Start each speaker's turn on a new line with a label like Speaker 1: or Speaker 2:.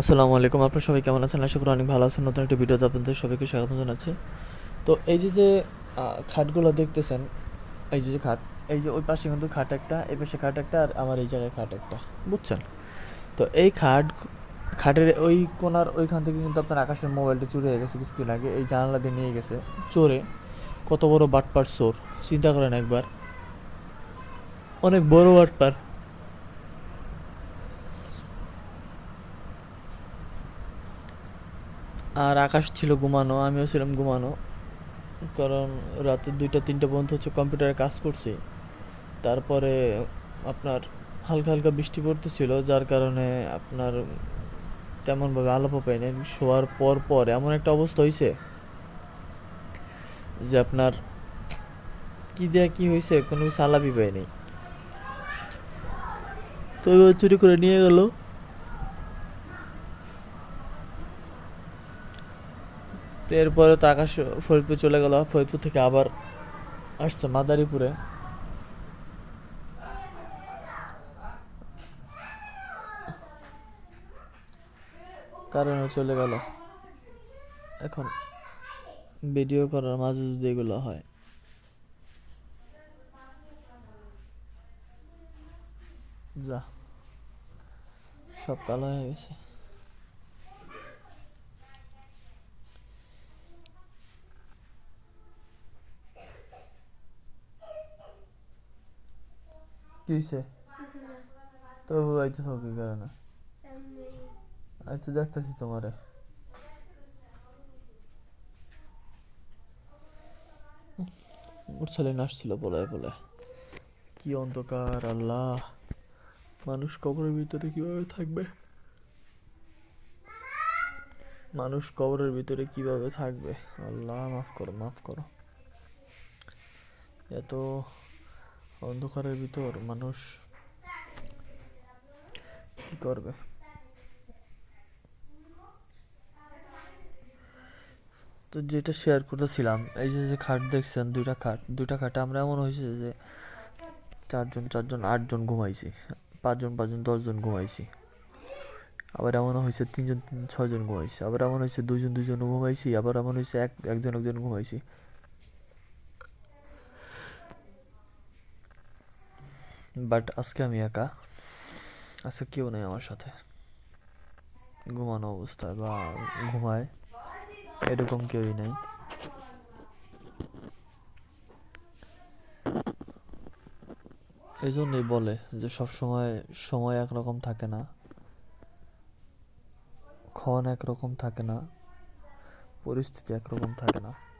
Speaker 1: আসসালামু আলাইকুম। আপনার সবাই কেমন আছেন? আশা করি অনেক ভালো আছেন। নতুন একটা ভিডিওতে আপনাদের সবাইকে স্বাগত জানাচ্ছি। তো এই যে যে খাটগুলো দেখতেছেন, এই যে যে খাট, এই যে ওই পাশে কিন্তু খাট একটা, এই পাশে খাট একটা, আর আমার এই জায়গায় খাট একটা। বুঝছেন? তো এই খাট, খাটের ওই কোনার ওইখান থেকে কিন্তু আপনার আকাশের মোবাইলটা চুরি হয়ে গেছে কিছুদিন আগে। এই জানালা দিয়ে নিয়ে গেছে। চোরে কত বড় বাটপার চোর। চিন্তা করেন একবার। অনেক বড় বাটপার। আর আকাশ ছিল ঘুমানো, আমিও ছিলাম ঘুমানো। কারণ রাতে দুইটা, তিনটা পর্যন্ত হচ্ছে কম্পিউটারে কাজ করছি। তারপরে আপনার হালকা হালকা বৃষ্টি পড়তেছিল, যার কারণে আপনার তেমনভাবে আলাপও পাই নাই শোয়ার পর পর এমন একটা অবস্থা হয়েছে যে আপনার কি দেয়া কি হয়েছে কোনো কিছু আলাপই পাই নাই তো চুরি করে নিয়ে গেল। তো এরপরে তো আকাশ ফরিদপুর চলে গেল, ফরিদপুর থেকে আবার আসছে মাদারীপুরে। কারণে চলে গেল। এখন ভিডিও করার মাঝে যদি এগুলো হয়। যা, সব কালো হয়ে গেছে। কি হয়েছে তো কারণে। দেখতেছি তোমারে। আসছিল বলায় বলে। কি অন্ধকার আল্লাহ। মানুষ কবরের ভিতরে কীভাবে থাকবে? মানুষ কবরের ভিতরে কীভাবে থাকবে? আল্লাহ মাফ করো মাফ করো। এত অন্ধকারের ভিতর মানুষ কি করবে? তো যেটা শেয়ার করেছিলাম এই যে যে খাট দেখছেন, দুইটা খাট, দুইটা খাটে আমরা এমন হয়েছে যে চারজন চারজন, আটজন ঘুমাইছি, পাঁচজন পাঁচজন, দশজন ঘুমাইছি। আবার এমন হয়েছে তিনজন তিন ছয়জন ঘুমাইছি, আবার এমন হয়েছে দুইজন দুজন ঘুমাইছি, আবার এমন হয়েছে এক, একজন একজন ঘুমাইছি। বাট আজকে আমি একা। আজকে কেউ নেই আমার সাথে। ঘুমানো অবস্থায় বা ঘুমায়। এরকম কেউই নেই। এই জন্যই বলে যে সব সময় সময় একরকম থাকে না। ক্ষণ একরকম থাকে না। পরিস্থিতি একরকম থাকে না।